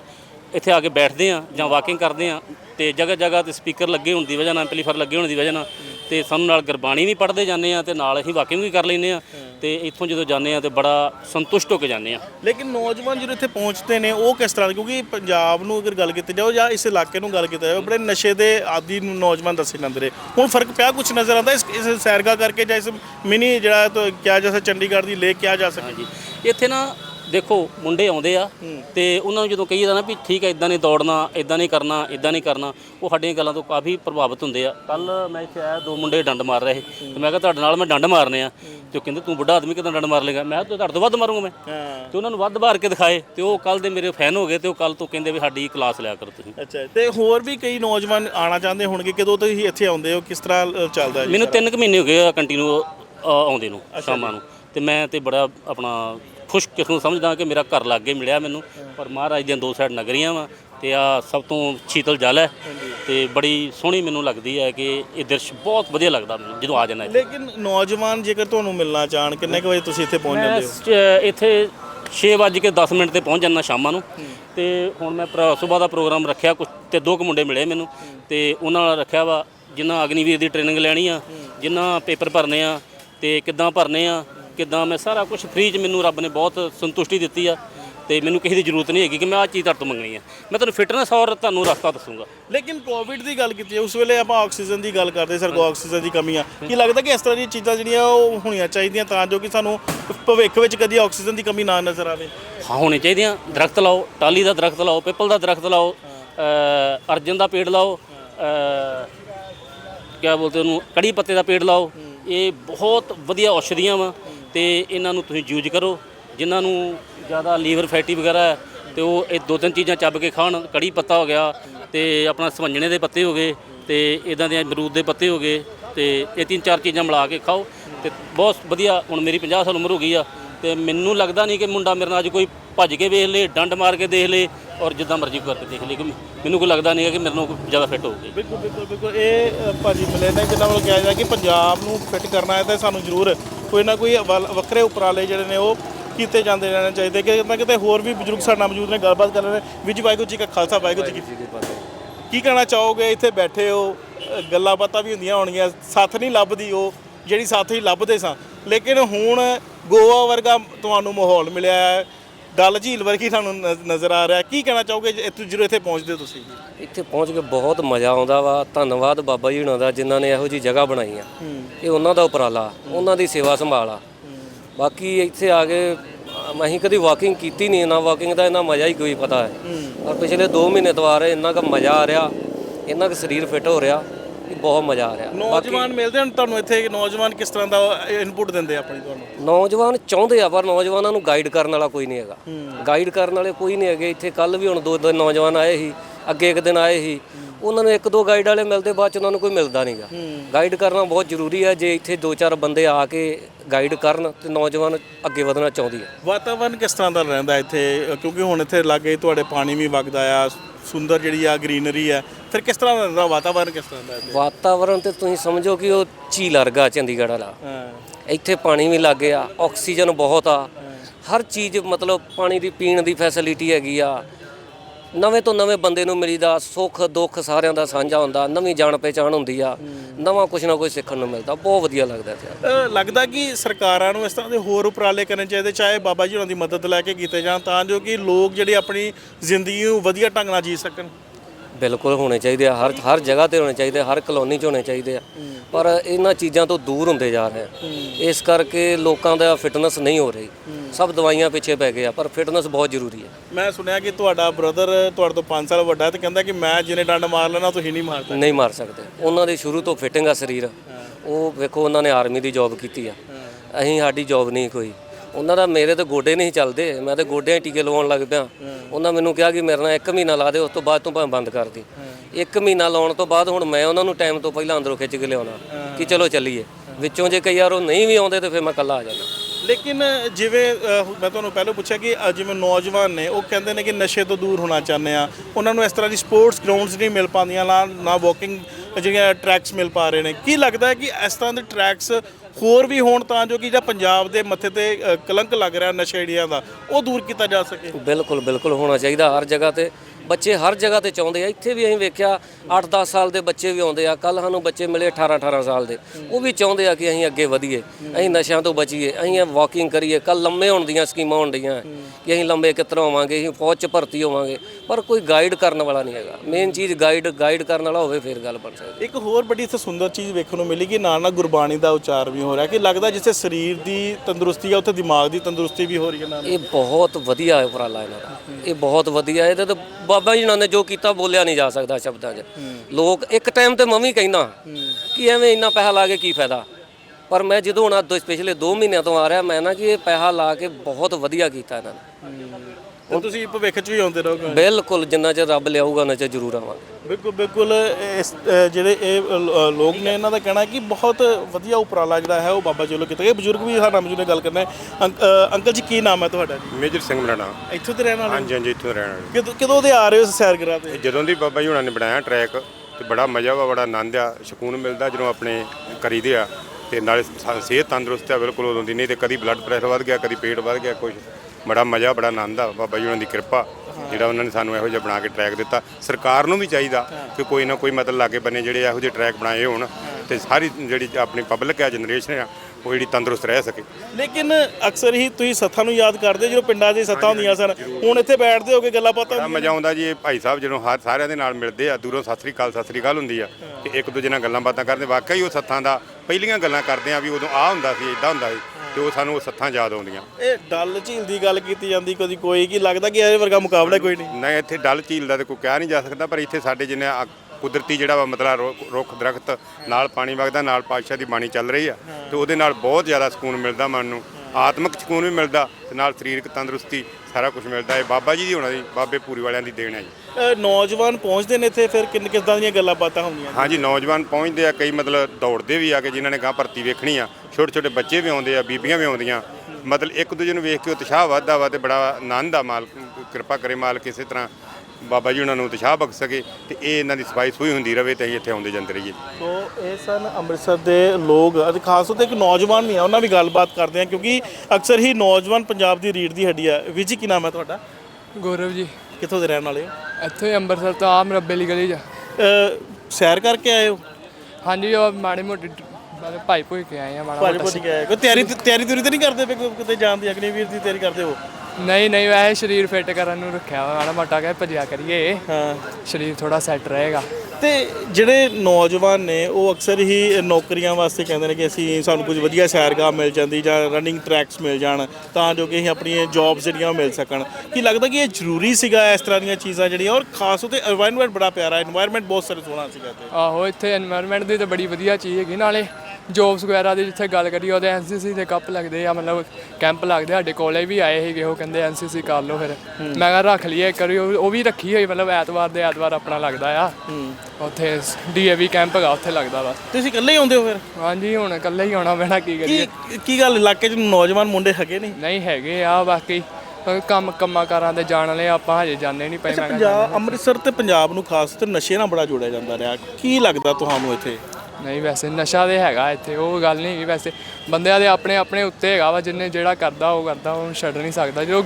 ਇੱਥੇ ਆ ਕੇ ਬੈਠਦੇ ਆ ਜਾਂ ਵਾਕਿੰਗ ਕਰਦੇ ਆ ਤੇ ਜਗ੍ਹਾ ਜਗ੍ਹਾ ਤੇ ਸਪੀਕਰ ਲੱਗੇ ਹੋਣ ਦੀ ਵਜ੍ਹਾ ਨਾਲ ਐਂਪਲੀਫਾਇਰ ਲੱਗੇ ਹੋਣ ਦੀ ਵਜ੍ਹਾ ਨਾਲ ਤੇ ਸਾਨੂੰ ਨਾਲ ਗੁਰਬਾਣੀ ਵੀ ਪੜ੍ਹਦੇ ਜਾਂਦੇ ਆ ਤੇ ਨਾਲ ਅਸੀਂ ਵਾਕਿੰਗ ਵੀ ਕਰ ਲੈਂਦੇ ਆ। ਤੇ ਇੱਥੋਂ ਜਦੋਂ ਜਾਂਦੇ ਆ ਤੇ ਬੜਾ ਸੰਤੁਸ਼ਟ ਹੋ ਕੇ ਜਾਂਦੇ ਆ। ਲੇਕਿਨ ਨੌਜਵਾਨ ਜਦੋਂ ਇੱਥੇ ਪਹੁੰਚਦੇ ਨੇ ਉਹ ਕਿਸ ਤਰ੍ਹਾਂ ਦੇ? ਕਿਉਂਕਿ ਪੰਜਾਬ ਨੂੰ ਅਗਰ ਗੱਲ ਕੀਤੀ ਜਾਓ ਜਾਂ ਇਸ ਇਲਾਕੇ ਨੂੰ ਗੱਲ ਕੀਤੀ ਜਾਵੇ ਬੜੇ ਨਸ਼ੇ ਦੇ ਆਦੀ ਨੂੰ ਨੌਜਵਾਨ ਦੱਸੇ ਜਾਂਦੇ ਨੇ। ਹੁਣ ਫ਼ਰਕ ਪਿਆ ਕੁਝ ਨਜ਼ਰ ਆਉਂਦਾ ਇਸ ਇਸ ਸੈਰਗਾ ਕਰਕੇ ਜਾਂ ਇਸ ਮਿਨੀ ਜਿਹੜਾ ਤਾਂ ਕਿਹਾ ਜਾ ਸਕਦਾ ਚੰਡੀਗੜ੍ਹ ਦੀ ਲੇਕ ਕਿਹਾ ਜਾ ਸਕੇ ਹਾਂਜੀ। ਇੱਥੇ ਨਾ ਦੇਖੋ ਮੁੰਡੇ ਆਉਂਦੇ ਆ ਤੇ ਉਹਨਾਂ ਨੂੰ ਜਦੋਂ ਕਹੀਦਾ ਨਾ ਵੀ ਠੀਕ ਹੈ ਇਦਾਂ ਨਹੀਂ ਦੌੜਨਾ ਇਦਾਂ ਨਹੀਂ ਕਰਨਾ ਇਦਾਂ ਨਹੀਂ ਕਰਨਾ ਉਹ ਸਾਡੀਆਂ ਗੱਲਾਂ ਤੋਂ ਕਾਫੀ ਪ੍ਰਭਾਵਿਤ ਹੁੰਦੇ ਆ। ਕੱਲ ਮੈਂ ਇੱਥੇ ਆਇਆ ਦੋ ਮੁੰਡੇ ਡੰਡ ਮਾਰ ਰਹੇ ਤੇ ਮੈਂ ਕਿਹਾ ਤੁਹਾਡੇ ਨਾਲ ਮੈਂ ਡੰਡ ਮਾਰਨੇ ਆ। ਤੇ ਉਹ ਕਹਿੰਦੇ ਤੂੰ ਬੁੱਢਾ ਆਦਮੀ ਕਿਦਾਂ ਡੰਡ ਮਾਰ ਲੇਗਾ ਮੈਂ ਕਿਹਾ ਤੁਹਾਡੇ ਤੋਂ ਵੱਧ ਮਾਰੂੰਗਾ ਮੈਂ। ਤੇ ਉਹਨਾਂ ਨੂੰ ਵੱਧ ਮਾਰ ਕੇ ਦਿਖਾਏ ਤੇ ਉਹ ਕੱਲ ਦੇ ਮੇਰੇ ਫੈਨ ਹੋ ਗਏ ਤੇ ਉਹ ਕੱਲ ਤੋਂ ਕਹਿੰਦੇ ਵੀ ਸਾਡੀ ਕਲਾਸ ਲਿਆ ਕਰੋ ਤੁਸੀਂ। ਅੱਛਾ ਤੇ ਹੋਰ ਵੀ ਕਈ ਨੌਜਵਾਨ ਆਣਾ ਚਾਹੁੰਦੇ ਹੋਣਗੇ ਕਦੋਂ ਤੁਸੀਂ ਇੱਥੇ ਆਉਂਦੇ ਹੋ? ਕਿਸ ਤਰ੍ਹਾਂ ਚੱਲਦਾ ਜੀ ਮੈਨੂੰ ਤਿੰਨ ਕੁ ਮਹੀਨੇ ਹੋ ਗਏ ਆ ਕੰਟੀਨਿਊ ਆਉਂਦੇ ਨੂੰ ਸ਼ਾਮਾਂ ਨੂੰ। ਤੇ ਮੈਂ ਤੇ ਬੜਾ ਆਪਣਾ ਖੁਸ਼ ਕਿਸਮ ਸਮਝਦਾ ਕਿ ਮੇਰਾ ਘਰ ਲਾਗੇ ਮਿਲਿਆ ਮੈਨੂੰ। ਪਰ ਮਹਾਰਾਜ ਦੀਆਂ ਦੋ ਸਾਈਡ ਨਗਰੀਆਂ ਵਾ ਤੇ ਆ ਸਭ ਤੋਂ ਸ਼ੀਤਲ ਜਲ ਹੈ। ਤੇ ਬੜੀ ਸੋਹਣੀ ਮੈਨੂੰ ਲੱਗਦੀ ਹੈ ਕਿ ਇਹ ਦ੍ਰਿਸ਼ ਬਹੁਤ ਵਧੀਆ ਲੱਗਦਾ ਮੈਨੂੰ ਜਦੋਂ ਆ ਜਾਂਦਾ ਲੇਕਿਨ ਨੌਜਵਾਨ ਜੇਕਰ ਤੁਹਾਨੂੰ ਮਿਲਣਾ ਚਾਹਣ ਕਿੰਨੇ ਕੁ ਵਜੇ ਤੁਸੀਂ ਇੱਥੇ ਪਹੁੰਚ ਜਾਂਦੇ ਹੋ? ਇੱਥੇ 6:10 ਮਿੰਟ ਤੇ ਪਹੁੰਚ ਜਾਂਦਾ ਸ਼ਾਮਾਂ ਨੂੰ। ਤੇ ਹੁਣ ਮੈਂ ਸਵੇਰ ਦਾ ਪ੍ਰੋਗਰਾਮ ਰੱਖਿਆ ਕੁਛ ਤੇ ਦੋ ਕੁ ਮੁੰਡੇ ਮਿਲੇ ਮੈਨੂੰ। ਤੇ ਉਹਨਾਂ ਨਾਲ ਰੱਖਿਆ ਵਾ ਜਿਨ੍ਹਾਂ ਅਗਨੀਵੀਰ ਦੀ ਟ੍ਰੇਨਿੰਗ ਲੈਣੀ ਆ ਜਿਨ੍ਹਾਂ ਪੇਪਰ ਭਰਨੇ ਆ ਤੇ ਕਿੱਦਾਂ ਭਰਨੇ ਆ ਕਿੱਦਾਂ ਮੈਂ ਸਾਰਾ ਕੁਝ ਫ੍ਰੀ ਚ ਮੈਨੂੰ ਰੱਬ ਨੇ ਬਹੁਤ ਸੰਤੁਸ਼ਟੀ ਦਿੱਤੀ ਆ ਤੇ ਮੈਨੂੰ ਕਿਸੇ ਦੀ ਜ਼ਰੂਰਤ ਨਹੀਂ ਹੈਗੀ ਕਿ ਮੈਂ ਆਹ ਚੀਜ਼ ਤੁਹਾਡੇ ਤੋਂ ਮੰਗਣੀ ਆ। ਮੈਂ ਤੁਹਾਨੂੰ ਫਿਟਨੈਸ ਔਰ ਤੁਹਾਨੂੰ ਰਸਤਾ ਦੱਸੂਗਾ। ਲੇਕਿਨ ਕੋਵਿਡ ਦੀ ਗੱਲ ਕੀਤੀ ਹੈ ਉਸ ਵੇਲੇ ਆਪਾਂ ਆਕਸੀਜਨ ਦੀ ਗੱਲ ਕਰਦੇ ਸਰ ਆਕਸੀਜਨ ਦੀ ਕਮੀ ਆ। ਕੀ ਲੱਗਦਾ ਕਿ ਇਸ ਤਰ੍ਹਾਂ ਦੀਆਂ ਚੀਜ਼ਾਂ ਜਿਹੜੀਆਂ ਉਹ ਹੋਣੀਆਂ ਚਾਹੀਦੀਆਂ ਤਾਂ ਜੋ ਕਿ ਸਾਨੂੰ ਭਵਿੱਖ ਵਿੱਚ ਕਦੀ ਆਕਸੀਜਨ ਦੀ ਕਮੀ ਨਾ ਨਜ਼ਰ ਆਵੇ? ਹਾਂ ਹੋਣੇ ਚਾਹੀਦੀਆਂ। ਦਰਖਤ ਲਾਓ ਟਾਲੀ ਦਾ ਦਰਖਤ ਲਾਓ ਪਿੱਪਲ ਦਾ ਦਰਖਤ ਲਾਓ ਅ, ਅਰਜਨ ਦਾ ਪੇੜ ਲਾਓ ਅ, ਕਿਆ ਬੋਲਦੇ ਉਹਨੂੰ ਕੜੀ ਪੱਤੇ ਦਾ ਪੇੜ ਲਾਓ। ਇਹ ਬਹੁਤ ਵਧੀਆ ਔਸ਼ਧੀਆਂ ਵਾ। ਤੇ ਇਹਨਾਂ ਨੂੰ ਤੁਸੀਂ ਯੂਜ਼ ਕਰੋ। ਜਿਨ੍ਹਾਂ ਨੂੰ ਜ਼ਿਆਦਾ ਲੀਵਰ ਫੈਟੀ ਵਗੈਰਾ ਹੈ, ਤੇ ਉਹ ਇਹ ਦੋ ਤਿੰਨ ਚੀਜ਼ਾਂ ਚੱਬ ਕੇ ਖਾਣ, ਕੜੀ ਪੱਤਾ ਹੋ ਗਿਆ ਤੇ ਆਪਣਾ ਸਵੰਜਣੇ ਦੇ ਪੱਤੇ ਹੋ ਗਏ ਤੇ ਇਦਾਂ ਦੇ ਅਮਰੂਦ ਦੇ ਪੱਤੇ ਹੋ ਗਏ ਤੇ ਇਹ ਤਿੰਨ ਚਾਰ ਚੀਜ਼ਾਂ ਮਿਲਾ ਕੇ ਖਾਓ ਤੇ ਬਹੁਤ ਵਧੀਆ, ਹੁਣ ਮੇਰੀ 50 ਸਾਲ ਉਮਰ ਹੋ ਗਈ ਆ। ਤੇ ਮੈਨੂੰ ਲੱਗਦਾ ਨਹੀਂ ਕਿ ਮੁੰਡਾ ਮੇਰੇ ਨਾਲ ਅੱਜ ਕੋਈ ਭੱਜ ਕੇ ਵੇਖ ਲੇ ਡੰਡ ਮਾਰ ਕੇ ਦੇਖ ਲੇ ਔਰ ਜਿੱਦਾਂ ਮਰਜ਼ੀ ਕਰਕੇ ਦੇਖ ਲੇ ਕਿ ਮੈਨੂੰ ਕੋਈ ਲੱਗਦਾ ਨਹੀਂ ਹੈ ਕਿ ਮੇਰੇ ਨਾਲ ਕੋਈ ਜ਼ਿਆਦਾ ਫਿੱਟ ਹੋਊਗੀ। ਬਿਲਕੁਲ ਬਿਲਕੁਲ ਬਿਲਕੁਲ। ਇਹ ਭਾਜੀ ਮਿਲੇ ਨੇ ਜਿਨ੍ਹਾਂ ਵੱਲੋਂ ਕਿਹਾ ਜਾਂਦਾ ਕਿ ਪੰਜਾਬ ਨੂੰ ਫਿੱਟ ਕਰਨਾ ਹੈ ਤਾਂ ਸਾਨੂੰ ਜ਼ਰੂਰ ਕੋਈ ਨਾ ਕੋਈ ਵੱਲ- ਵੱਖਰੇ ਉਪਰਾਲੇ ਜਿਹੜੇ ਨੇ ਉਹ ਕੀਤੇ ਜਾਂਦੇ ਰਹਿਣੇ ਚਾਹੀਦੇ ਕਿ ਕਿਤੇ ਨਾ ਕਿਤੇ ਹੋਰ ਵੀ ਬਜ਼ੁਰਗ ਸਾਡੇ ਨਾਲ ਮੌਜੂਦ ਨੇ ਗੱਲਬਾਤ ਕਰ ਰਹੇ ਨੇ। ਵਿਜ ਵਾਹਿਗੁਰੂ ਜੀ ਕਾ ਖਾਲਸਾ ਵਾਹਿਗੁਰੂ ਜੀ ਕੀ ਫਤਿਹ। ਕੀ ਕਹਿਣਾ ਚਾਹੋਗੇ? ਇੱਥੇ ਬੈਠੇ ਹੋ ਗੱਲਾਂ ਬਾਤਾਂ ਵੀ ਹੁੰਦੀਆਂ ਹੋਣਗੀਆਂ ਸੱਥ ਨਹੀਂ ਲੱਭਦੀ ਉਹ। ਜਿਹੜੀ ਸੱਥ ਲੱਭਦੇ ਸਾਂ। ਲੇਕਿਨ ਹੁਣ ਗੋਆ ਵਰਗਾ ਤੁਹਾਨੂੰ ਮਾਹੌਲ ਮਿਲਿਆ ਹੈ। ਡਲ ਝੀਲ ਵਰਗੀ ਤੁਹਾਨੂੰ ਨਜ਼- ਨਜ਼ਰ ਆ ਰਿਹਾ ਹੈ। ਕੀ ਕਹਿਣਾ ਚਾਹੋਗੇ ਜੇ ਇੱਥੇ- ਜਦੋਂ ਇੱਥੇ ਪਹੁੰਚਦੇ ਹੋ ਤੁਸੀਂ? ਇੱਥੇ ਪਹੁੰਚ ਕੇ ਬਹੁਤ ਮਜ਼ਾ ਆਉਂਦਾ ਵਾ। ਧੰਨਵਾਦ ਬਾਬਾ ਜੀ ਹੁਣਾਂ ਦਾ ਜਿਨ੍ਹਾਂ ਨੇ ਇਹੋ ਜੀ ਜਗ੍ਹਾ ਬਣਾਈ ਆ। ਇਹ ਉਹਨਾਂ ਦਾ ਉਪਰਾਲਾ ਉਹਨਾਂ ਦੀ ਸੇਵਾ ਸੰਭਾਲ ਆ। ਬਾਕੀ ਇੱਥੇ ਆ ਕੇ ਅਮ, ਅਸੀਂ ਕਦੀ ਵਾਕਿੰਗ ਕੀਤੀ ਨਹੀਂ ਨਾ ਵਾਕਿੰਗ ਦਾ ਇਹਨਾਂ ਮਜ਼ਾ ਹੀ ਕੋਈ ਪਤਾ ਹੈ। ਪਰ ਪਿਛਲੇ 2 ਮਹੀਨੇ ਤੋਂ ਆ ਰਹੇ ਇੰਨਾ ਕੁ ਮਜ਼ਾ ਆ ਰਿਹਾ। ਇੰਨਾ ਕੁ ਸਰੀਰ ਫਿੱਟ ਹੋ ਰਿਹਾ। ਕਿ ਬਹੁਤ ਮਜ਼ਾ ਆ ਰਿਹਾ। ਨੌਜਵਾਨ ਮਿਲਦੇ ਹਨ ਤੁਹਾਨੂੰ ਇੱਥੇ ਨੌਜਵਾਨ ਕਿਸ ਤਰ੍ਹਾਂ ਦਾ ਇਨਪੁਟ ਦਿੰਦੇ ਆ ਆਪਣੀ ਤੁਹਾਨੂੰ ਨੌਜਵਾਨ ਚਾਹੁੰਦੇ ਆ ਪਰ ਨੌਜਵਾਨਾਂ ਨੂੰ ਗਾਈਡ ਕਰਨ ਵਾਲਾ ਕੋਈ ਨਹੀਂ ਹੈਗਾ। ਗਾਈਡ ਕਰਨ ਵਾਲੇ ਕੋਈ ਨਹੀਂ ਹੈਗੇ। ਇੱਥੇ ਕੱਲ ਵੀ ਹੁਣ ਦੋ ਦੋ ਨੌਜਵਾਨ ਆਏ ਸੀ ਅੱਗੇ ਇੱਕ ਦਿਨ ਆਏ ਸੀ। ਉਹਨਾਂ ਨੂੰ ਇੱਕ ਦੋ ਗਾਈਡ ਵਾਲੇ ਮਿਲਦੇ ਬਾਅਦ ਚ ਉਹਨਾਂ ਨੂੰ ਕੋਈ ਮਿਲਦਾ ਨਹੀਂਗਾ ਗਾਈਡ ਕਰਨਾ ਬਹੁਤ ਜ਼ਰੂਰੀ ਹੈ ਜੇ ਇੱਥੇ ਦੋ ਚਾਰ ਬੰਦੇ ਆ ਕੇ ਗਾਈਡ ਕਰਨ ਤੇ ਨੌਜਵਾਨ ਅੱਗੇ ਵਧਣਾ ਚਾਹੁੰਦੀ ਹੈ ਵਾਤਾਵਰਨ ਕਿਸ ਤਰ੍ਹਾਂ ਦਾ ਰਹਿੰਦਾ ਇੱਥੇ? ਕਿਉਂਕਿ ਹੁਣ ਇੱਥੇ ਲਾਗੇ ਤੁਹਾਡੇ ਪਾਣੀ ਵੀ ਵਗਦਾ ਆ ਸੁੰਦਰ ਜਿਹੜੀ ਆ ਗ੍ਰੀਨਰੀ ਆ ਫਿਰ ਕਿਸ ਤਰ੍ਹਾਂ ਦਾ ਰਹਿੰਦਾ ਵਾਤਾਵਰਨ ਕਿਸ ਤਰ੍ਹਾਂ ਦਾ ਇੱਥੇ? ਵਾਤਾਵਰਣ ਤੇ ਤੁਸੀਂ ਸਮਝੋ ਕਿ ਉਹ ਝੀਲ ਵਰਗਾ ਚੰਡੀਗੜ੍ਹ ਵਾਲਾ। ਹਾਂ। ਇੱਥੇ ਪਾਣੀ ਵੀ ਲੱਗੇ ਆ ਆਕਸੀਜਨ ਬਹੁਤ ਆ। ਹਰ ਚੀਜ਼ ਮਤਲਬ ਪਾਣੀ ਦੀ ਪੀਣ ਦੀ ਫੈਸਿਲਿਟੀ ਹੈਗੀ ਆ ਨਵੇਂ ਤੋਂ ਨਵੇਂ ਬੰਦੇ ਨੂੰ ਮਿਲੀਦਾ ਸੁੱਖ ਦੁੱਖ ਸਾਰਿਆਂ ਦਾ ਸਾਂਝਾ ਹੁੰਦਾ ਨਵੀਂ ਜਾਣ ਪਹਿਚਾਣ ਹੁੰਦੀ ਆ ਨਵਾਂ ਕੁਝ ਨਾ ਕੁਝ ਸਿੱਖਣ ਨੂੰ ਮਿਲਦਾ ਬਹੁਤ ਵਧੀਆ ਲੱਗਦਾ ਇੱਥੇ ਅ, ਲੱਗਦਾ ਕਿ ਸਰਕਾਰਾਂ ਨੂੰ ਇਸ ਤਰ੍ਹਾਂ ਦੇ ਹੋਰ ਉਪਰਾਲੇ ਕਰਨੇ ਚਾਹੀਦੇ ਚਾਹੇ ਬਾਬਾ ਜੀ ਉਹਨਾਂ ਦੀ ਮਦਦ ਲੈ ਕੇ ਕੀਤੇ ਜਾਣ ਤਾਂ ਜੋ ਕਿ ਲੋਕ ਜਿਹੜੇ ਆਪਣੀ ਜ਼ਿੰਦਗੀ ਨੂੰ ਵਧੀਆ ਢੰਗ ਨਾਲ ਜੀ ਸਕਣ। ਬਿਲਕੁਲ ਹੋਣੇ ਚਾਹੀਦੇ ਆ ਹਰ ਹਰ ਜਗ੍ਹਾ ਤੇ ਹੋਣੇ ਚਾਹੀਦੇ ਆ, ਹਰ ਕਲੋਨੀ 'ਚ ਹੋਣੇ ਚਾਹੀਦੇ ਆ। ਪਰ ਇਹਨਾਂ ਚੀਜ਼ਾਂ ਤੋਂ ਦੂਰ ਹੁੰਦੇ ਜਾ ਰਹੇ ਆ। ਇਸ ਕਰਕੇ ਲੋਕਾਂ ਦਾ ਫਿਟਨੈਸ ਨਹੀਂ ਹੋ ਰਹੀ। ਸਭ ਦਵਾਈਆਂ ਪਿੱਛੇ ਪੈ ਗਏ ਆ ਪਰ ਫਿਟਨੈਸ ਬਹੁਤ ਜ਼ਰੂਰੀ ਹੈ ਮੈਂ ਸੁਣਿਆ ਕਿ ਤੁਹਾਡਾ ਬ੍ਰਦਰ ਤੁਹਾਡੇ ਤੋਂ 5 ਸਾਲ ਵੱਡਾ ਹੈ ਤੇ ਕਹਿੰਦਾ ਕਿ ਮੈਂ ਜਿਹਨੇ ਡੰਡ ਮਾਰ ਲੈਣਾ ਤੁਸੀਂ ਨਹੀਂ ਮਾਰਦਾ। ਨਹੀਂ ਮਾਰ ਸਕਦੇ। ਉਹਨਾਂ ਦੇ ਸ਼ੁਰੂ ਤੋਂ ਫਿਟਿੰਗ ਆ ਸਰੀਰ। ਉਹ ਵੇਖੋ ਉਹਨਾਂ ਨੇ ਆਰਮੀ ਦੀ ਜੌਬ ਕੀਤੀ ਆ। ਅਸੀਂ ਸਾਡੀ ਜੌਬ ਨਹੀਂ ਕੋਈ। ਉਹਨਾਂ ਦਾ ਮੇਰੇ ਤੇ ਗੋਡੇ ਨਹੀਂ ਚੱਲਦੇ ਮੈਂ ਤੇ ਗੋਡਿਆਂ 'ਚ ਟੀਕੇ ਲਵਾਉਣ ਲੱਗ ਪਿਆ। ਉਹਨਾਂ ਮੈਨੂੰ ਕਿਹਾ ਕਿ ਮੇਰੇ ਨਾਲ 1 ਮਹੀਨਾ ਲਾ ਦੇ ਉਸ ਤੋਂ ਬਾਅਦ ਤੂੰ ਭਾਵੇਂ ਬੰਦ ਕਰ ਦੇ। 1 ਮਹੀਨਾ ਲਾਉਣ ਤੋਂ ਬਾਅਦ ਹੁਣ ਮੈਂ ਉਹਨਾਂ ਨੂੰ ਟਾਈਮ ਤੋਂ ਪਹਿਲਾਂ ਅੰਦਰੋਂ ਖਿੱਚ ਕੇ ਲਿਆਉਣਾ ਕਿ ਚਲੋ ਚੱਲੀਏ। ਵਿੱਚੋਂ ਜੇ ਕਈ ਵਾਰ ਉਹ ਨਹੀਂ ਵੀ ਆਉਂਦੇ ਤੇ ਫਿਰ ਮੈਂ ਇਕੱਲਾ ਆ ਜਾਂਦਾ। ਲੇਕਿਨ ਜਿਵੇਂ ਮੈਂ ਤੁਹਾਨੂੰ ਪਹਿਲਾਂ ਪੁੱਛਿਆ ਕਿ ਜਿਵੇਂ ਨੌਜਵਾਨ ਨੇ ਉਹ ਕਹਿੰਦੇ ਨੇ ਕਿ ਨਸ਼ੇ ਤੋਂ ਦੂਰ ਹੋਣਾ ਚਾਹੁੰਦੇ ਆ। ਉਹਨਾਂ ਨੂੰ ਇਸ ਤਰ੍ਹਾਂ ਦੀ ਸਪੋਰਟਸ ਗਰਾਊਂਡਸ ਨਹੀਂ ਮਿਲ ਪਾਉਂਦੀਆਂ ਨਾ ਨਾ ਵਾਕਿੰਗ ਜਿਹੜੀਆਂ ਟਰੈਕਸ ਮਿਲ ਪਾ ਰਹੇ ਨੇ। ਕੀ ਲੱਗਦਾ ਹੈ ਕਿ ਇਸ ਤਰ੍ਹਾਂ ਦੇ ਟਰੈਕਸ ਹੋਰ ਵੀ ਹੋਣ ਤਾਂ ਜੋ ਕਿ ਜਿਹੜਾ ਪੰਜਾਬ ਦੇ ਮੱਥੇ ਤੇ ਅ, ਕਲੰਕ ਲੱਗ ਰਿਹਾ ਨਸ਼ੇੜੀਆਂ ਦਾ ਉਹ ਦੂਰ ਕੀਤਾ ਜਾ ਸਕੇ। ਬਿਲਕੁਲ ਬਿਲਕੁਲ ਹੋਣਾ ਚਾਹੀਦਾ ਹਰ ਜਗ੍ਹਾ ਤੇ। ਬੱਚੇ ਹਰ ਜਗ੍ਹਾ ਤੇ ਚਾਹੁੰਦੇ ਆ। ਇੱਥੇ ਵੀ ਅਸੀਂ ਵੇਖਿਆ 8-10 ਸਾਲ ਦੇ ਬੱਚੇ ਵੀ ਆਉਂਦੇ ਆ। ਕੱਲ ਸਾਨੂੰ ਬੱਚੇ ਮਿਲੇ 18-18 ਸਾਲ ਦੇ। ਉਹ ਵੀ ਚਾਹੁੰਦੇ ਆ ਕਿ ਅਸੀਂ ਅੱਗੇ ਵਧੀਏ। ਅਸੀਂ ਨਸ਼ਿਆਂ ਤੋਂ ਬਚੀਏ। ਅਸੀਂ ਵਾਕਿੰਗ ਕਰੀਏ। ਕੱਲ ਲੰਮੇ ਹੋਣ ਦੀਆਂ ਸਕੀਮਾਂ ਹੋਣ ਡੀਆਂ ਕਿ ਅਸੀਂ ਲੰਬੇ ਕਿਸ ਤਰ੍ਹਾਂ ਹੋਵਾਂਗੇ ਅਸੀਂ ਫੌਜ 'ਚ ਭਰਤੀ ਹੋਵਾਂਗੇ। ਪਰ ਕੋਈ ਗਾਈਡ ਕਰਨ ਵਾਲਾ ਨਹੀਂ ਹੈਗਾ। ਮੇਨ ਚੀਜ਼ ਗਾਈਡ ਗਾਈਡ ਕਰਨ ਵਾਲਾ ਹੋਵੇ ਫਿਰ ਗੱਲ ਬਣ ਸਕਦੀ। ਇੱਕ ਹੋਰ ਬੜੀ ਇੱਥੇ ਸੁੰਦਰ ਚੀਜ਼ ਵੇਖਣ ਨੂੰ ਮਿਲੀ ਕਿ ਨਾਲ ਨਾਲ ਗੁਰਬਾਣੀ ਦਾ ਉਚਾਰ ਵੀ ਹੋ ਰਿਹਾ। ਕਿ ਲੱਗਦਾ ਜਿੱਥੇ ਸਰੀਰ ਦੀ ਤੰਦਰੁਸਤੀ ਆ ਉੱਥੇ ਦਿਮਾਗ ਦੀ ਤੰਦਰੁਸਤੀ ਵੀ ਹੋ ਰਹੀ ਹੈ ਨਾਲ ਇਹ ਬਹੁਤ ਵਧੀਆ ਹੈ ਉਪਰਾਲਾ ਇਹਨਾਂ ਦਾ। ਇਹ ਬਹੁਤ ਵਧੀਆ। ਇਹਦੇ ਤੇ ਬਾਬਾ ਜੀ ਨੇ ਜੋ ਕੀਤਾ ਬੋਲਿਆ ਨਹੀਂ ਜਾ ਸਕਦਾ ਸ਼ਬਦਾਂ 'ਚ। ਲੋਕ ਇੱਕ ਟਾਈਮ ਤੇ ਮੈਂ ਵੀ ਕਹਿੰਦਾ ਕਿ ਐਵੇਂ ਇੰਨਾ ਪੈਸਾ ਲਾ ਕੇ ਕੀ ਫਾਇਦਾ? ਪਰ ਮੈਂ ਜਦੋਂ ਹੁਣ ਆਹ ਦੋ ਪਿਛਲੇ 2 ਮਹੀਨਿਆਂ ਤੋਂ ਆ ਰਿਹਾ, ਮੈਂ ਨਾ ਕਿ ਇਹ ਪੈਸਾ ਲਾ ਕੇ ਬਹੁਤ ਵਧੀਆ ਕੀਤਾ ਇਹਨਾਂ ਨੇ। ਤੇ ਤੁਸੀਂ ਭਵਿੱਖ 'ਚ ਵੀ ਆਉਂਦੇ ਰਹੋਗੇ। ਬਿਲਕੁਲ ਜਿੰਨਾ ਚਿਰ ਰੱਬ ਲਿਆਊਗਾ ਉਹਨਾਂ ਚਿਰ ਜ਼ਰੂਰ ਆਵਾਂਗੇ। ਬਿਲਕੁਲ ਬਿਲਕੁਲ ਇਸ ਅ, ਜਿਹੜੇ ਇਹ ਲੋਕ ਨੇ ਇਹਨਾਂ ਦਾ ਕਹਿਣਾ ਕਿ ਬਹੁਤ ਵਧੀਆ ਉਪਰਾਲਾ ਜਿਹੜਾ ਹੈ ਉਹ ਬਾਬਾ ਜੀ ਵੱਲੋਂ ਕੀਤਾ ਗਿਆ। ਬਜ਼ੁਰਗ ਵੀ ਸਾਡਾ ਮੌਜੂਦ ਨੇ ਗੱਲ ਕਰਨਾ। ਹੈ ਅੰਕ- ਅ, ਅੰਕਲ ਜੀ ਕੀ ਨਾਮ ਹੈ ਤੁਹਾਡਾ ਜੀ? ਮੇਜਰ ਸਿੰਘ ਮੇਰਾ ਨਾਮ। ਇੱਥੋਂ ਦੇ ਰਹਿਣ ਵਾਲੇ? ਹਾਂਜੀ ਹਾਂਜੀ ਇੱਥੋਂ ਰਹਿਣ ਵਾਲੇ। ਕਿਦੋਂ ਕਦੋਂ ਦੇ ਆ ਰਹੇ ਹੋ ਸੈਰਗਰਾ ਤੇ? ਜਦੋਂ ਦੀ ਬਾਬਾ ਜੀ ਹੁਣਾਂ ਨੇ ਬਣਾਇਆ ਟਰੈਕ ਤੇ ਬੜਾ ਮਜ਼ਾ ਵਾ ਬੜਾ ਆਨੰਦ ਆ ਸਕੂਨ ਮਿਲਦਾ ਜਦੋਂ ਆਪਣੇ ਕਰੀਦੇ ਆ। ਤੇ ਨਾਲੇ ਸ- ਸਿਹਤ ਤੰਦਰੁਸਤ ਆ ਬਿਲਕੁਲ ਉਦੋਂ ਦੀ ਨਹੀਂ ਤੇ ਕਦੀ ਬਲੱਡ ਪ੍ਰੈਸ਼ਰ ਵੱਧ ਗਿਆ ਕਦੀ ਪੇਟ ਵੱਧ ਗਿਆ ਕੁਝ ਬੜਾ ਮਜ਼ਾ ਬੜਾ ਆਨੰਦ ਆ। ਬਾਬਾ ਜੀ ਹੁਣਾਂ ਦੀ ਕਿਰਪਾ ਜਿਹੜਾ ਉਹਨਾਂ ਨੇ ਸਾਨੂੰ ਇਹੋ ਜਿਹਾ ਬਣਾ ਕੇ ਟਰੈਕ ਦਿੱਤਾ। ਸਰਕਾਰ ਨੂੰ ਵੀ ਚਾਹੀਦਾ ਕਿ ਕੋਈ ਨਾ ਕੋਈ ਮਤਲਬ ਲਾਗੇ ਬੰਨੇ ਜਿਹੜੇ ਇਹੋ ਜਿਹੇ ਟਰੈਕ ਬਣਾਏ ਹੋਣ ਤੇ ਸਾਰੀ ਜਿਹੜੀ ਆਪਣੀ ਪਬਲਿਕ ਆ ਜਨਰੇਸ਼ਨ ਆ ਉਹ ਜਿਹੜੀ ਤੰਦਰੁਸਤ ਰਹਿ ਸਕੇ। ਲੇਕਿਨ ਅਕਸਰ ਹੀ ਤੁਸੀਂ ਸੱਥਾਂ ਨੂੰ ਯਾਦ ਕਰਦੇ ਹੋ ਜਦੋਂ ਪਿੰਡਾਂ 'ਚ ਸੱਥਾਂ ਹੁੰਦੀਆਂ ਸਨ। ਹੁਣ ਇੱਥੇ ਬੈਠਦੇ ਹੋਗੇ ਗੱਲਾਂ ਬਾਤਾਂ ਬੜਾ ਮਜ਼ਾ ਆਉਂਦਾ ਜੀ ਇਹ ਭਾਈ ਸਾਹਿਬ ਜਦੋਂ ਹਰ ਸਾਰਿਆਂ ਦੇ ਨਾਲ ਮਿਲਦੇ ਆ ਦੂਰੋਂ ਸਤਿ ਸ੍ਰੀ ਅਕਾਲ ਸਤਿ ਸ੍ਰੀ ਅਕਾਲ ਹੁੰਦੀ ਆ ਤੇ ਇੱਕ ਦੂਜੇ ਨਾਲ ਗੱਲਾਂ ਬਾਤਾਂ ਕਰਦੇ। ਵਾਕਈ ਉਹ ਸੱਥਾਂ ਦਾ ਪਹਿਲੀਆਂ ਗੱਲਾਂ ਕਰਦੇ ਆ ਵੀ ਉਦੋਂ ਆ ਹੁੰਦਾ ਸੀ ਇਦਾਂ ਹੁੰਦਾ ਸੀ। ਤੇ ਉਹ ਸਾਨੂੰ ਉਹ ਸੱਥਾਂ ਯਾਦ ਆਉਂਦੀਆਂ। ਇਹ ਡੱਲ ਝੀਲ ਦੀ ਗੱਲ ਕੀਤੀ ਜਾਂਦੀ ਕਦੀ ਕੋਈ ਕੀ ਲੱਗਦਾ ਕਿ ਇਹ ਵਰਗਾ ਮੁਕਾਬਲਾ ਕੋਈ ਨਹੀਂ? ਨਹੀਂ ਇੱਥੇ ਡਲ ਝੀਲ ਦਾ ਤੇ ਕੋਈ ਕਹਿ ਨਹੀਂ ਜਾ ਸਕਦਾ ਪਰ ਇੱਥੇ ਸਾਡੇ ਜਿੰਨੇ ਆ ਕੁਦਰਤੀ ਜਿਹੜਾ ਵਾ ਮਤਲਬ ਰੁੱਖ- ਰੁੱਖ ਦਰਖਤ ਨਾਲ ਪਾਣੀ ਵਗਦਾ ਨਾਲ ਪਾਤਸ਼ਾਹ ਦੀ ਬਾਣੀ ਚੱਲ ਰਹੀ ਆ ਤੇ ਉਹਦੇ ਨਾਲ ਬਹੁਤ ਜ਼ਿਆਦਾ ਸਕੂਨ ਮਿਲਦਾ ਮਨ ਨੂੰ। ਆਤਮਿਕ ਸਕੂਨ ਵੀ ਮਿਲਦਾ ਤੇ ਨਾਲ ਸਰੀਰਕ ਤੰਦਰੁਸਤੀ ਸਾਰਾ ਕੁਝ ਮਿਲਦਾ। ਹੈ ਬਾਬਾ ਜੀ ਦੀ ਹੋਣਾ ਜੀ ਬਾਬੇ ਪੂਰੀ ਵਾਲਿਆਂ ਦੀ ਦੇਣ ਹੈ ਜੀ। ਅ, ਨੌਜਵਾਨ ਪਹੁੰਚਦੇ ਨੇ ਇੱਥੇ ਫਿਰ ਕਿੰਨ ਕਿੱਦਾਂ ਦੀਆਂ ਗੱਲਾਂ ਬਾਤਾਂ ਹੁੰਦੀਆਂ ਹਾਂਜੀ ਨੌਜਵਾਨ ਪਹੁੰਚਦੇ ਆ ਕਈ ਮਤਲਬ ਦੌੜਦੇ ਵੀ ਆ ਕੇ ਜਿਨ੍ਹਾਂ ਨੇ ਗਾਂ ਭਰਤੀ ਵੇਖਣੀ ਆ। ਛੋਟੇ ਛੋਟੇ ਬੱਚੇ ਵੀ ਆਉਂਦੇ ਆ ਬੀਬੀਆਂ ਵੀ ਆਉਂਦੀਆਂ। ਮਤਲਬ ਇੱਕ ਦੂਜੇ ਨੂੰ ਵੇਖ ਕੇ ਉਤਸ਼ਾਹ ਵੱਧਦਾ ਵਾ ਤੇ ਬੜਾ ਆਨੰਦ ਆ ਮਾਲਕ ਕਿਰਪਾ ਕਰੇ ਮਾਲਕ ਇਸੇ ਤਰ੍ਹਾਂ ਬਾਬਾ ਜੀ ਉਹਨਾਂ ਨੂੰ ਉਤਸ਼ਾਹ ਬਖਸ਼ ਸਕੇ ਤੇ ਇਹ ਇਹਨਾਂ ਦੀ ਸਫ਼ਾਈ ਸੂਈ ਹੁੰਦੀ ਰਵੇ ਤੇ ਅਸੀਂ ਇੱਥੇ ਆਉਂਦੇ ਜਾਂਦੇ ਰਹੀਏ। ਸੋ ਇਹ ਸਨ ਅੰਮ੍ਰਿਤਸਰ ਦੇ ਲੋਕ ਅਤੇ ਖਾਸ ਤੌਰ ਤੇ ਇੱਕ ਨੌਜਵਾਨ ਵੀ ਆ ਉਹਨਾਂ ਵੀ ਗੱਲਬਾਤ ਕਰਦੇ ਆ ਕਿਉਂਕਿ ਅਕਸਰ ਹੀ ਨੌਜਵਾਨ ਪੰਜਾਬ ਦੀ ਰੀੜ ਦੀ ਹੱਡੀ ਆ। ਵੀਰ ਜੀ ਕੀ ਨਾਮ ਹੈ ਤੁਹਾਡਾ? ਗੌਰਵ ਜੀ। ਕਿੱਥੋਂ ਦੇ ਰਹਿਣ ਵਾਲੇ ਹੋ? ਇੱਥੇ ਹੀ ਅੰਮ੍ਰਿਤਸਰ ਤੋਂ ਆਮ ਰੱਬੇ ਲਈ ਗਲੀ ਜਾ ਸੈਰ ਕਰਕੇ ਆਏ ਹੋ? ਹਾਂਜੀ ਉਹ ਮਾੜੀ ਮੋਟੀ ਮਤਲਬ ਭਾਈ ਭੁਈ ਕੇ ਆਏ ਆ ਮਾੜਾ ਭਾਜ ਮੋਟਾ ਭੁੱਜ ਕੇ ਆਏ ਕੋਈ ਤਿਆਰੀ ਤਿਆਰੀ ਤੁਰੀ ਤੇ ਨਹੀਂ ਕਰਦੇ ਪਏ ਕੋਈ ਕਿਤੇ ਜਾਣ ਦੀ? ਅਗਨੀਵੀਰ ਦੀ ਤਿਆਰੀ ਕਰਦੇ ਹੋ? ਨਹੀਂ ਨਹੀਂ ਵੈਸੇ ਸਰੀਰ ਫਿੱਟ ਕਰਨ ਨੂੰ ਰੱਖਿਆ ਹੋਇਆ ਮਾੜਾ ਮੋਟਾ ਕੇ ਭਜਿਆ ਕਰੀਏ। ਹਾਂ। ਸਰੀਰ ਥੋੜਾ ਸੈੱਟ ਰਹੇਗਾ। ਤੇ ਜਿਹੜੇ ਨੌਜਵਾਨ ਨੇ ਉਹ ਅਕਸਰ ਹੀ ਨੌਕਰੀਆਂ ਵਾਸਤੇ ਕਹਿੰਦੇ ਨੇ ਕਿ ਅਸੀਂ ਸਾਨੂੰ ਕੁਝ ਵਧੀਆ ਸੈਰਗਾਹ ਮਿਲ ਜਾਂਦੀ ਜਾਂ ਰਨਿੰਗ ਟਰੈਕਸ ਮਿਲ ਜਾਣ ਤਾਂ ਜੋ ਕਿ ਅਸੀਂ ਆਪਣੀਆਂ ਜੌਬਸ ਜਿਹੜੀਆਂ ਉਹ ਮਿਲ ਸਕਣ। ਕੀ ਲੱਗਦਾ ਕਿ ਇਹ ਜ਼ਰੂਰੀ ਸੀਗਾ ਇਸ ਤਰ੍ਹਾਂ ਦੀਆਂ ਚੀਜ਼ਾਂ ਜਿਹੜੀਆਂ? ਔਰ ਖਾਸ ਉਤੇ এনवायरमेंट ਬੜਾ ਪਿਆਰਾ ਐਨवायरमेंट ਬਹੁਤ ਸਾਰੇ ਸੋਹਣਾ ਸੀਗਾ ਤੇ ਆਹੋ ਇੱਥੇ এনवायरमेंट ਦੀ ਤਾਂ ਬੜੀ ਵਧੀਆ ਚੀਜ਼ ਹੈਗੀ ਨਾਲੇ ਜੋਬਸ ਵਗੈਰਾ ਦੀ ਜਿੱਥੇ ਗੱਲ ਕਰੀਏ ਉਹਦੇ ਐਨਸੀਸੀ ਦੇ ਕੱਪ ਲੱਗਦੇ ਆ ਮਤਲਬ ਕੈਂਪ ਲੱਗਦੇ। ਸਾਡੇ ਕੋਲੇ ਵੀ ਆਏ ਸੀਗੇ ਉਹ ਕਹਿੰਦੇ ਐਨਸੀਸੀ ਕਰ ਲਓ ਫਿਰ। ਮੈਂ ਕਿਹਾ ਰੱਖ ਲਈਏ ਕਰੀ ਉਹ ਵੀ ਰੱਖੀ ਹੋਈ ਮਤਲਬ ਐਤਵਾਰ ਦੇ ਐਤਵਾਰ ਆਪਣਾ ਲੱਗਦਾ ਆ। ਉੱਥੇ ਡੀਏਵੀ ਕੈਂਪ ਹੈਗਾ ਉੱਥੇ ਲੱਗਦਾ ਵਾ। ਤੁਸੀਂ ਇਕੱਲੇ ਹੀ ਆਉਂਦੇ ਹੋ ਫਿਰ? ਹਾਂਜੀ ਹੁਣ ਇਕੱਲੇ ਹੀ ਆਉਣਾ ਪੈਣਾ ਕੀ ਕਰੀਏ? ਕੀ ਕੀ ਗੱਲ ਇਲਾਕੇ 'ਚ ਨੌਜਵਾਨ ਮੁੰਡੇ ਹੈਗੇ ਨਹੀਂ? ਨਹੀਂ ਹੈਗੇ ਆ ਬਾਕੀ ਪਰ ਕੰਮ ਕੰਮਾਂ ਕਾਰਾਂ ਤੇ ਜਾਣ ਵਾਲੇ ਆਪਾਂ ਹਜੇ ਜਾਂਦੇ ਨਹੀਂ ਪਏ ਮੈਂ ਕਿਹਾ ਪੰਜਾਬ ਅੰਮ੍ਰਿਤਸਰ ਤੇ ਪੰਜਾਬ ਨੂੰ ਖਾਸ ਤੇ ਨਸ਼ੇ ਨਾਲ ਬੜਾ ਜੋੜਿਆ ਜਾਂਦਾ ਰਿਹਾ। ਕੀ ਲੱਗਦਾ ਤੁਹਾਨੂੰ ਇੱਥੇ? ਨਹੀਂ ਵੈਸੇ ਨਸ਼ਾ ਤੇ ਹੈਗਾ ਇੱਥੇ ਉਹ ਗੱਲ ਨਹੀਂ ਹੈਗੀ ਵੈਸੇ। ਬੰਦਿਆਂ ਦੇ ਆਪਣੇ ਆਪਣੇ ਉੱਤੇ ਹੈਗਾ ਵਾ ਜਿੰਨੇ ਜਿਹੜਾ ਕਰਦਾ ਉਹ ਕਰਦਾ ਉਹ ਛੱਡ ਨਹੀਂ ਸਕਦਾ। ਜੋ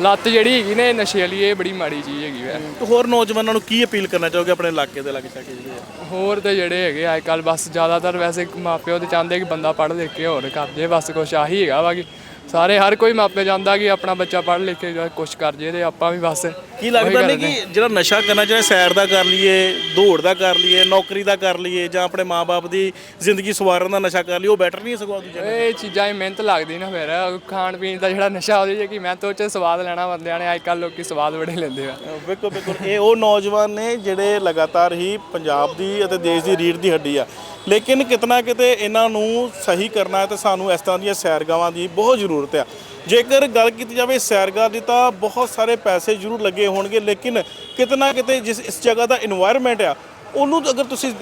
ਲੱਤ ਜਿਹੜੀ ਹੈਗੀ ਨੇ ਨਸ਼ੇ ਵਾਲੀ ਇਹ ਬੜੀ ਮਾੜੀ ਚੀਜ਼ ਹੈਗੀ ਵੈ। ਤੇ ਹੋਰ ਨੌਜਵਾਨਾਂ ਨੂੰ ਕੀ ਅਪੀਲ ਕਰਨਾ ਚਾਹੋਗੇ ਆਪਣੇ ਇਲਾਕੇ ਦੇ ਲਾਗੇ ਚਾਗੇ ਜਿਹੜੇ ਆ? ਹੋਰ ਤੇ ਜਿਹੜੇ ਹੈਗੇ ਅੱਜ ਕੱਲ ਬਸ ਜ਼ਿਆਦਾਤਰ ਵੈਸੇ ਮਾਪਿਓ ਤੇ ਚਾਹੁੰਦੇ ਕਿ ਬੰਦਾ ਪੜ੍ਹ ਲਿਖ ਕੇ ਹੋਰ ਕਰ ਜੇ ਬਸ ਕੁਛ ਆਹੀ ਹੈਗਾ ਵਾ ਕਿ ਸਾਰੇ ਹਰ ਕੋਈ ਮਾਪੇ ਚਾਹੁੰਦਾ ਕਿ ਆਪਣਾ ਬੱਚਾ ਪੜ੍ਹ ਲਿਖ ਕੇ ਕੁਛ ਕਰ ਜੇ ਤੇ ਆਪਾਂ ਵੀ ਬਸ ਕੀ ਲੱਗਦਾ ਨਹੀਂ ਕਿ ਜਿਹੜਾ ਨਸ਼ਾ ਕਰਨਾ ਚਾਹੇ ਸੈਰ ਦਾ ਕਰ ਲਈਏ ਦੌੜ ਦਾ ਕਰ ਲਈਏ ਨੌਕਰੀ ਦਾ ਕਰ ਲਈਏ ਜਾਂ ਆਪਣੇ ਮਾਪੇ ਦੀ ਜ਼ਿੰਦਗੀ ਸਵਾਰਨ ਦਾ ਨਸ਼ਾ ਕਰ ਲਈਏ ਉਹ ਬੈਟਰ ਨਹੀਂ ਸਗੋਂ ਦੂਜੇ ਇਹ ਚੀਜ਼ਾਂ 'ਚ ਮਿਹਨਤ ਲੱਗਦੀ ਨਾ ਫਿਰ। ਖਾਣ ਪੀਣ ਦਾ ਜਿਹੜਾ ਨਸ਼ਾ ਉਹਦੇ 'ਚ ਕਿ ਮੈਂ ਤੋਂ ਚ ਸਵਾਦ ਲੈਣਾ ਬੰਦਿਆਂ ਨੇ ਅੱਜ ਕੱਲ ਲੋਕੀ ਸਵਾਦ ਬੜੇ ਲੈਂਦੇ ਆ। ਬਿਲਕੁਲ ਬਿਲਕੁਲ। ਇਹ ਉਹ ਨੌਜਵਾਨ ਨੇ ਜਿਹੜੇ ਲਗਾਤਾਰ ਹੀ ਪੰਜਾਬ ਦੀ ਅਤੇ ਦੇਸ਼ ਦੀ ਰੀੜ ਦੀ ਹੱਡੀ ਆ। ਲੇਕਿਨ ਕਿਤਨਾ ਕਿਤੇ ਇਹਨਾਂ ਨੂੰ ਸਹੀ ਕਰਨਾ ਹੈ ਤੇ ਸਾਨੂੰ ਇਸ ਤਰ੍ਹਾਂ ਦੀਆਂ ਸੈਰਗਾਵਾਂ ਦੀ ਬਹੁਤ ਜ਼ਰੂਰਤ ਆ। ਜੇਕਰ ਗੱਲ ਕੀਤੀ ਜਾਵੇ ਸੈਰਗਾਹ ਦੀ ਤਾਂ ਬਹੁਤ ਸਾਰੇ ਪੈਸੇ ਜ਼ਰੂਰ ਲੱਗੇ ਹੋਣਗੇ, ਲੇਕਿਨ ਕਿਤਨਾ ਕਿਤੇ ਜਿਸ ਇਸ ਜਗ੍ਹਾ ਦਾ এনवायरमेंट ਆ, ਉਹਨੂੰ ਅਗਰ ਤੁਸੀਂ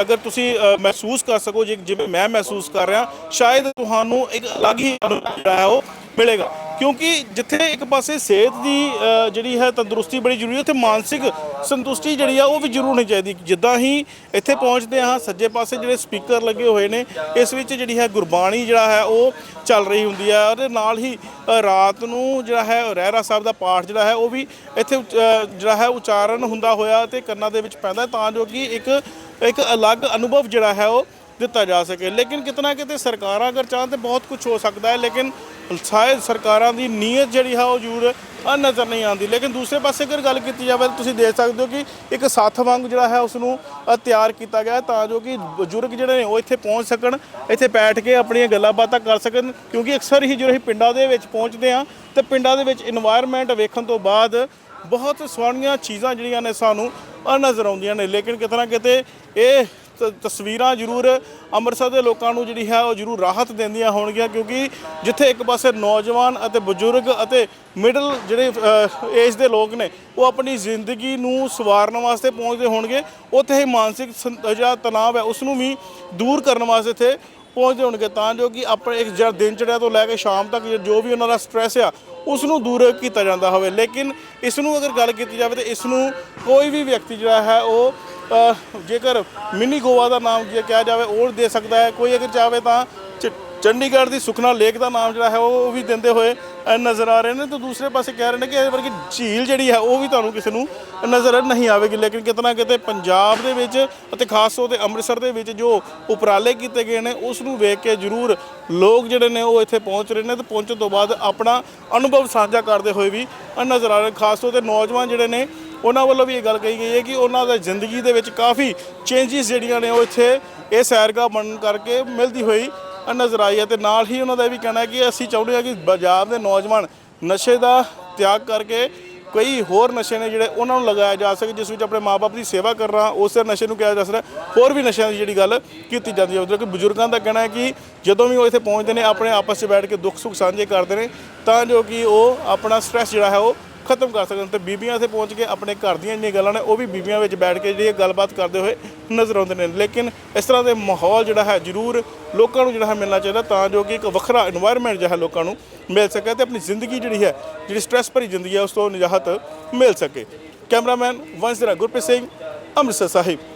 ਅਗਰ ਤੁਸੀਂ ਮਹਿਸੂਸ ਕਰ ਸਕੋ ਜਿਵੇਂ ਮੈਂ ਮਹਿਸੂਸ ਕਰ ਰਿਹਾ, ਸ਼ਾਇਦ ਤੁਹਾਨੂੰ ਇੱਕ ਅਲੱਗ ਹੀ ਜਿਹੜਾ ਉਹ ਮਿਲੇਗਾ। ਕਿਉਂਕਿ ਜਿੱਥੇ ਇੱਕ ਪਾਸੇ ਸਿਹਤ ਦੀ ਜਿਹੜੀ ਹੈ ਤੰਦਰੁਸਤੀ ਬੜੀ ਜ਼ਰੂਰੀ ਹੈ, ਉੱਥੇ ਮਾਨਸਿਕ ਸੰਤੁਸ਼ਟੀ ਜਿਹੜੀ ਆ, ਉਹ ਵੀ ਜ਼ਰੂਰ ਹੋਣੀ ਚਾਹੀਦੀ। ਜਿੱਦਾਂ ਹੀ ਇੱਥੇ ਪਹੁੰਚਦੇ ਹਾਂ, ਸੱਜੇ ਪਾਸੇ ਜਿਹੜੇ ਸਪੀਕਰ ਲੱਗੇ ਹੋਏ ਨੇ, ਇਸ ਵਿੱਚ ਜਿਹੜੀ ਹੈ ਗੁਰਬਾਣੀ ਜਿਹੜਾ ਹੈ, ਉਹ ਚੱਲ ਰਹੀ ਹੁੰਦੀ ਹੈ। ਉਹਦੇ ਨਾਲ ਹੀ ਰਾਤ ਨੂੰ ਜਿਹੜਾ ਹੈ, ਰਹਿਰਾ ਸਾਹਿਬ ਦਾ ਪਾਠ ਜਿਹੜਾ ਹੈ, ਉਹ ਵੀ ਇੱਥੇ ਉਚ- ਜਿਹੜਾ ਹੈ ਉਚਾਰਨ ਹੁੰਦਾ ਹੋਇਆ ਤੇ ਕੰਨਾਂ ਦੇ ਵਿੱਚ ਪੈਂਦਾ ਤਾਂ ਜੋ ਕਿ ਇੱਕ ਇੱਕ ਅਲੱਗ ਅਨੁਭਵ ਜਿਹੜਾ ਹੈ, ਉਹ ਦਿੱਤਾ ਜਾ ਸਕੇ। ਲੇਕਿਨ ਕਿਤਨਾ ਕਿਤੇ ਸਰਕਾਰਾਂ ਅਗਰ ਚਾਹ ਤੇ ਬਹੁਤ ਕੁਝ ਹੋ ਸਕਦਾ ਹੈ, ਲੇਕਿਨ ਸ਼ਾਇਦ ਸਰਕਾਰਾਂ ਦੀ ਨੀਅਤ ਜਿਹੜੀ ਹੈ ਉਹ ਜੂਰ ਨਜ਼ਰ ਨਹੀਂ ਆਉਂਦੀ। ਲੇਕਿਨ ਦੂਸਰੇ ਪਾਸੇ ਅਗਰ ਗੱਲ ਕੀਤੀ ਜਾਵੇ ਤਾਂ ਤੁਸੀਂ ਦੇਖ ਸਕਦੇ ਹੋ ਕਿ ਇੱਕ ਸਾਥ ਵਾਂਗ ਜਿਹੜਾ ਹੈ ਉਸ ਨੂੰ ਤਿਆਰ ਕੀਤਾ ਗਿਆ ਤਾਂ ਜੋ ਕਿ ਬਜ਼ੁਰਗ ਜਿਹੜੇ ਨੇ ਉਹ ਇੱਥੇ ਪਹੁੰਚ ਸਕਣ, ਇੱਥੇ ਬੈਠ ਕੇ ਆਪਣੀਆਂ ਗੱਲਾਂ ਬਾਤਾਂ ਕਰ ਸਕਣ, ਕਿਉਂਕਿ ਅਕਸਰ ਹੀ ਜਿਹੜੇ ਪਿੰਡਾਂ ਦੇ ਵਿੱਚ ਪਹੁੰਚਦੇ ਆ ਤੇ ਪਿੰਡਾਂ ਦੇ ਵਿੱਚ এনवायरमेंट ਵੇਖਣ ਤੋਂ ਬਾਅਦ ਬਹੁਤ ਸੋਹਣੀਆਂ ਚੀਜ਼ਾਂ ਜਿਹੜੀਆਂ ਨੇ ਸਾਨੂੰ ਨਜ਼ਰ ਆਉਂਦੀਆਂ ਨੇ। ਲੇਕਿਨ ਕਿਤਨਾ ਕਿਤੇ ਇਹ ਤਸਵੀਰਾਂ ਜ਼ਰੂਰ ਅੰਮ੍ਰਿਤਸਰ ਦੇ ਲੋਕਾਂ ਨੂੰ ਜਿਹੜੀ ਹੈ ਉਹ ਜ਼ਰੂਰ ਰਾਹਤ ਦਿੰਦੀਆਂ ਹੋਣਗੀਆਂ, ਕਿਉਂਕਿ ਜਿੱਥੇ ਇੱਕ ਪਾਸੇ ਨੌਜਵਾਨ ਅਤੇ ਬਜ਼ੁਰਗ ਅਤੇ ਮਿਡਲ ਜਿਹੜੇ ਏਜ ਦੇ ਲੋਕ ਨੇ, ਉਹ ਆਪਣੀ ਜ਼ਿੰਦਗੀ ਨੂੰ ਸਵਾਰਨ ਵਾਸਤੇ ਪਹੁੰਚਦੇ ਹੋਣਗੇ, ਉੱਥੇ ਹੀ ਮਾਨਸਿਕ ਸੰ- ਜਿਹੜਾ ਤਣਾਅ ਹੈ ਉਸ ਨੂੰ ਵੀ ਦੂਰ ਕਰਨ ਵਾਸਤੇ ਇੱਥੇ ਪਹੁੰਚਦੇ ਹੋਣਗੇ, ਤਾਂ ਜੋ ਕਿ ਆਪਣੇ ਇੱਕ ਜਿਹੜਾ ਦਿਨ ਚੜਿਆ ਤੋਂ ਲੈ ਕੇ ਸ਼ਾਮ ਤੱਕ ਜੋ ਵੀ ਉਹਨਾਂ ਦਾ ਸਟ੍ਰੈਸ ਆ ਉਸ ਨੂੰ ਦੂਰ ਕੀਤਾ ਜਾਂਦਾ ਹੋਵੇ। ਲੇਕਿਨ ਇਸ ਨੂੰ ਅਗਰ ਗੱਲ ਕੀਤੀ ਜਾਵੇ, ਤਾਂ ਇਸ ਨੂੰ ਕੋਈ ਵੀ ਵਿਅਕਤੀ ਜਿਹੜਾ ਹੈ, ਉਹ ਜੇਕਰ ਮਿੰਨੀ ਗੋਆ ਦਾ ਨਾਮ ਜੇ ਕਿਹਾ ਜਾਵੇ, ਉਹ ਦੇ ਸਕਦਾ ਹੈ। ਕੋਈ ਅਗਰ ਚਾਹਵੇ ਤਾਂ ਚੰਡੀਗੜ੍ਹ ਦੀ ਸੁਖਨਾ ਲੇਕ ਦਾ ਨਾਮ ਜਿਹੜਾ ਹੈ, ਉਹ ਵੀ ਦਿੰਦੇ ਹੋਏ ਨਜ਼ਰ ਆ ਰਹੇ ਨੇ। ਤੇ ਦੂਸਰੇ ਪਾਸੇ ਕਹਿ ਰਹੇ ਨੇ ਕਿ ਇਹ ਵਰਗੀ ਝੀਲ ਜਿਹੜੀ ਹੈ, ਉਹ ਵੀ ਤੁਹਾਨੂੰ ਕਿਸੇ ਨੂੰ ਨਜ਼ਰ ਨਹੀਂ ਆਵੇਗੀ। ਲੇਕਿਨ ਕਿਤਨਾ ਕਿਤੇ ਪੰਜਾਬ ਦੇ ਵਿੱਚ ਅਤੇ ਖਾਸ ਤੌਰ ਤੇ ਅੰਮ੍ਰਿਤਸਰ ਦੇ ਵਿੱਚ ਜੋ ਉਪਰਾਲੇ ਕੀਤੇ ਗਏ ਨੇ, ਉਸ ਨੂੰ ਵੇਖ ਕੇ ਜ਼ਰੂਰ ਲੋਕ ਜਿਹੜੇ ਨੇ, ਉਹ ਇੱਥੇ ਪਹੁੰਚ ਰਹੇ ਨੇ ਤੇ ਪਹੁੰਚਣ ਤੋਂ ਬਾਅਦ ਆਪਣਾ ਅਨੁਭਵ ਸਾਂਝਾ ਕਰਦੇ ਹੋਏ ਵੀ ਨਜ਼ਰ ਆ ਰਹੇ ਖਾਸ ਤੌਰ ਤੇ ਨੌਜਵਾਨ ਜਿਹੜੇ ਨੇ ਉਹਨਾਂ ਵੱਲੋਂ ਵੀ ਇਹ ਗੱਲ ਕਹੀ ਗਈ ਹੈ ਕਿ ਉਹਨਾਂ ਦਾ ਜ਼ਿੰਦਗੀ ਦੇ ਵਿੱਚ ਕਾਫੀ ਚੇਂਜਸ ਜਿਹੜੀਆਂ ਨੇ ਉਹ ਇੱਥੇ ਇਹ ਸੈਰਗਾ ਬਣਨ ਕਰਕੇ ਮਿਲਦੀ ਹੋਈ ਨਜ਼ਰ ਆਈ ਹੈ ਤੇ ਨਾਲ ਹੀ ਉਹਨਾਂ ਦਾ ਇਹ ਵੀ ਕਹਿਣਾ ਹੈ ਕਿ ਅਸੀਂ ਚਾਹੁੰਦੇ ਹਾਂ ਕਿ ਪੰਜਾਬ ਦੇ ਨੌਜਵਾਨ ਨਸ਼ੇ ਦਾ ਤਿਆਗ ਕਰਕੇ ਕਈ ਹੋਰ ਨਸ਼ੇ ਨੇ ਜਿਹੜੇ ਉਹਨਾਂ ਨੂੰ ਲਗਾਇਆ ਜਾ ਸਕੇ, ਜਿਸ ਵਿੱਚ ਆਪਣੇ ਮਾਪੇ ਦੀ ਸੇਵਾ ਕਰਨਾ ਉਸੇ ਨਸ਼ੇ ਨੂੰ ਕਿਹਾ ਜਾ ਸਕਦਾ ਹੋਰ ਵੀ ਨਸ਼ਿਆਂ ਦੀ ਜਿਹੜੀ ਗੱਲ ਕੀਤੀ ਜਾਂਦੀ ਹੈ, ਉਧਰ ਕਿ ਬਜ਼ੁਰਗਾਂ ਦਾ ਕਹਿਣਾ ਹੈ ਕਿ ਜਦੋਂ ਵੀ ਉਹ ਇੱਥੇ ਪਹੁੰਚਦੇ ਨੇ, ਆਪਣੇ ਆਪਸ 'ਚ ਬੈਠ ਕੇ ਦੁੱਖ ਸੁੱਖ ਸਾਂਝੇ ਕਰਦੇ ਨੇ, ਤਾਂ ਜੋ ਕਿ ਉਹ ਆਪਣਾ ਸਟ੍ਰੈਸ ਜਿਹੜਾ ਹੈ ਉਹ ਖਤਮ ਕਰ ਸਕਣ ਤੇ ਬੀਬੀਆਂ ਇੱਥੇ ਪਹੁੰਚ ਕੇ ਆਪਣੇ ਘਰ ਦੀਆਂ ਜਿਹੜੀਆਂ ਗੱਲਾਂ ਨੇ, ਉਹ ਵੀ ਬੀਬੀਆਂ ਵਿੱਚ ਬੈਠ ਕੇ ਜਿਹੜੀ ਗੱਲਬਾਤ ਕਰਦੇ ਹੋਏ ਨਜ਼ਰ ਆਉਂਦੇ ਨੇ। ਲੇਕਿਨ ਇਸ ਤਰ੍ਹਾਂ ਦੇ ਮਾਹੌਲ ਜਿਹੜਾ ਹੈ, ਜ਼ਰੂਰ ਲੋਕਾਂ ਨੂੰ ਜਿਹੜਾ ਹੈ ਮਿਲਣਾ ਚਾਹੀਦਾ ਤਾਂ ਜੋ ਕਿ ਇੱਕ ਵੱਖਰਾ এনवायरमेंट ਜਿਹੜਾ ਲੋਕਾਂ ਨੂੰ ਮਿਲ ਸਕੇ ਤੇ ਆਪਣੀ ਜ਼ਿੰਦਗੀ ਜਿਹੜੀ ਹੈ, ਜਿਹੜੀ ਸਟ੍ਰੈਸ ਭਰੀ ਜ਼ਿੰਦਗੀ ਹੈ, ਉਸ ਤੋਂ ਨਿਜਾਤ ਮਿਲ ਸਕੇ। ਕੈਮਰਾਮੈਨ ਵੰਸ਼ਰਾ ਗੁਰਪ੍ਰੀਤ ਸਿੰਘ, ਅੰਮ੍ਰਿਤਸਰ ਸਾਹਿਬ।